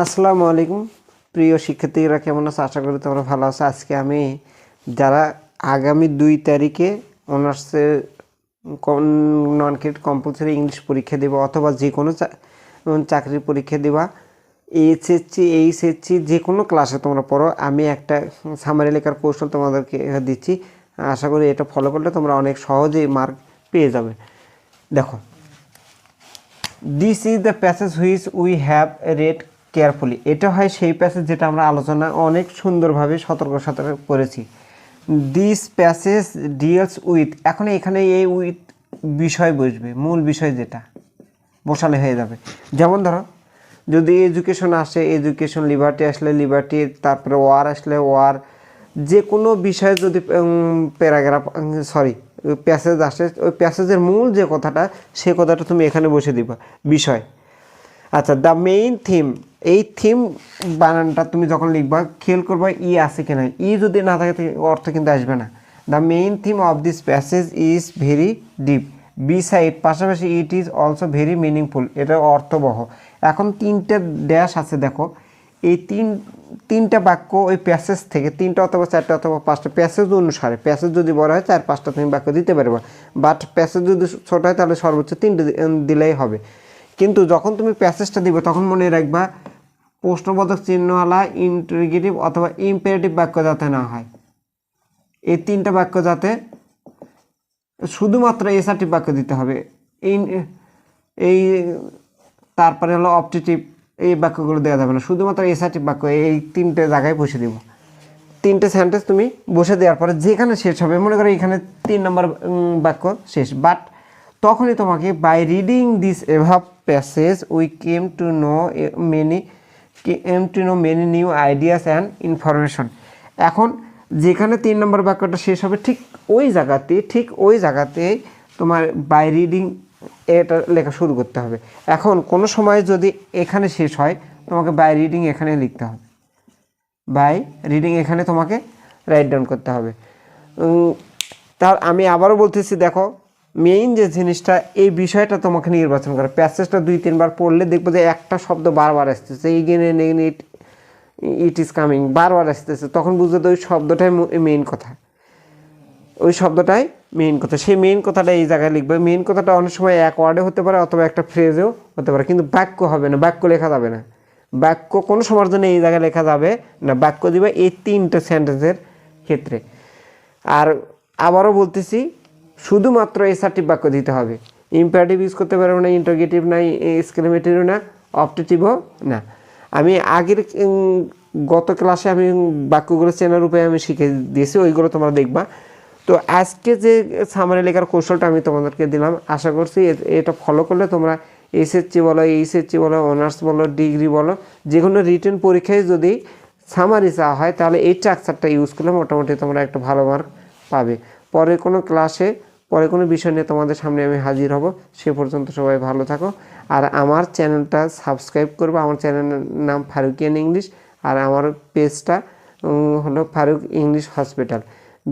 আসসালামু আলাইকুম। প্রিয় শিক্ষার্থীরা, কেমন আছে? আশা করি তোমরা ভালো আছো। আজকে আমি যারা আগামী দুই তারিখে অনার্সের নন ক্রেডিট কম্পালসারি ইংলিশ পরীক্ষা দেবা অথবা যে কোনো চাকরির পরীক্ষা দেবা, এইচএসসি এইচএসসি যে কোনো ক্লাসে তোমরা পড়ো। আমি একটা সামারি লেখার কৌশল তোমাদেরকে দিচ্ছি। আশা করি এটা ফলো করলে তোমরা অনেক সহজেই মার্ক পেয়ে যাবে। দেখো this is the passage which we have read carefully এটা হয় সেই প্যাসেজ যেটা আমরা আলোচনা অনেক সুন্দরভাবে সতর্ক সতর্ক করেছি। দিস প্যাসেজ ডিলস উইথ এখন এখানে এই উইথ বিষয় বসবে মূল বিষয় যেটা, বসালে হয়ে যাবে। যেমন ধরো, যদি এডুকেশন আসে এডুকেশন লিবার্টি আসলে লিবার্টি তারপরে ওয়ার আসলে ওয়ার যে কোনো বিষয়ে যদি প্যারাগ্রাফ সরি প্যাসেজ আসে, ওই প্যাসেজের মূল যে কথাটা, সে কথাটা তুমি এখানে বসে দিবা। বিষয়। আচ্ছা দ্য মেইন থিম এই থিম বানানটা তুমি যখন লিখবা, খেয়াল করবা ই আছে কিনা ই যদি না থাকে অর্থ কিন্তু আসবে না। The main theme of this passage is very deep beside পাশাপাশি it is also very meaningful এটা অর্থবহ। এখন তিনটে ড্যাশ আছে, দেখো। এই তিন, তিনটা বাক্য ওই প্যাসেজ থেকে, তিনটা অথবা চারটা অথবা পাঁচটা প্যাসেজ অনুসারে প্যাসেজ যদি বড় হয়, চার, পাঁচটা তুমি বাক্য দিতে পারবে। বাট প্যাসেজ যদি ছোট হয়, তাহলে সর্বোচ্চ তিনটে দিলেই হবে। কিন্তু যখন তুমি প্যাসেজটা দিবে, তখন মনে রাখবা প্রশ্নবোধক চিহ্নওয়ালা ইন্টারগেটিভ অথবা ইম্পারেটিভ বাক্য যাতে না হয়। এই তিনটা বাক্য যাতে শুধুমাত্র এসারটিভ বাক্য দিতে হবে। এই এই তারপরে হলো অপটিটিভ এই বাক্যগুলো দেওয়া যাবে না। শুধুমাত্র এসারটিভ বাক্য, এই তিনটে জায়গায় বসে দিব। তিনটে সেন্টেন্স তুমি বসে দেওয়ার পরে যেখানে শেষ হবে, মনে করো এখানে তিন নম্বর বাক্য শেষ। বাট তখনই তোমাকে বাই রিডিং দিস এভাব passage we came to know many came to know many new ideas and information এখন যেখানে তিন নম্বর বাক্যটা শেষ হবে, ঠিক ওই জায়গাতে, ঠিক ওই জায়গাতে তোমার বাই রিডিং এটা লেখা শুরু করতে হবে। এখন কোনো সময় যদি এখানে শেষ হয়, তোমাকে বাই রিডিং এখানে লিখতে হবে। বাই রিডিং এখানে তোমাকে রাইট ডাউন করতে হবে। তার, আমি আবারও বলতেছি, দেখো মেইন যে জিনিসটা, এই বিষয়টা তোমাকে নির্বাচন করে। প্যাসেজটা দুই, তিনবার পড়লে দেখব যে একটা শব্দ বারবার আসতেছে। Again again it it is coming বারবার আসতেছে। তখন বুঝতে তো ওই শব্দটাই মেইন কথা। ওই শব্দটাই মেইন কথা। সেই মেইন কথাটা এই জায়গায় লিখবে। মেইন কথাটা অনেক সময় এক ওয়ার্ডে হতে পারে অথবা একটা ফ্রেজেও হতে পারে, কিন্তু বাক্য হবে না। বাক্য লেখা যাবে না। বাক্য কোনো সময়ের জন্য এই জায়গায় লেখা যাবে না। বাক্য দিবে এই তিনটে সেন্টেন্সের ক্ষেত্রে। আর আবারও বলতেছি শুধুমাত্র এসার্টিভ বাক্য দিতে হবে। ইম্পারেটিভ ইউজ করতে পারব না ইন্টারগেটিভ না এক্সক্লেমেটিভও না অপটেটিভও না। আমি আগের গত ক্লাসে আমি বাক্যগুলো চেনার উপায় আমি শিখে দিয়েছি, ওইগুলো তোমরা দেখবা। তো আজকে যে সামারি লেখার কৌশলটা আমি তোমাদেরকে দিলাম, আশা করছি এটা ফলো করলে তোমরা এসএসসি বলো এইচএসসি বলো অনার্স বলো ডিগ্রি বলো, যে কোনো রিটার্ন পরীক্ষায় যদি সামারি চাওয়া হয়, তাহলে এই স্ট্রাকচারটা ইউজ করলে মোটামুটি তোমরা একটা ভালো মার্ক পাবে। পরে কোনো ক্লাসে পরে কোনো বিষয় নিয়ে তোমাদের সামনে আমি হাজির হব। সে পর্যন্ত সবাই ভালো থাকো। আর আমার চ্যানেলটা সাবস্ক্রাইব করব। আমার চ্যানেলের নাম ফারুকিয়ান ইংলিশ। আর আমার পেজটা হলো ফারুক ইংলিশ হসপিটাল।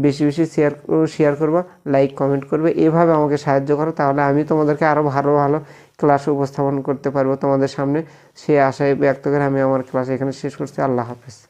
বেশি বেশি শেয়ার শেয়ার করবা, লাইক, কমেন্ট করবে। এভাবে আমাকে সাহায্য করো, তাহলে আমি তোমাদেরকে আরও ভালো ভালো ক্লাস উপস্থাপন করতে পারব তোমাদের সামনে। সে আশায় ব্যক্ত করে আমি আমার ক্লাস এখানে শেষ করছি। আল্লাহ হাফেজ।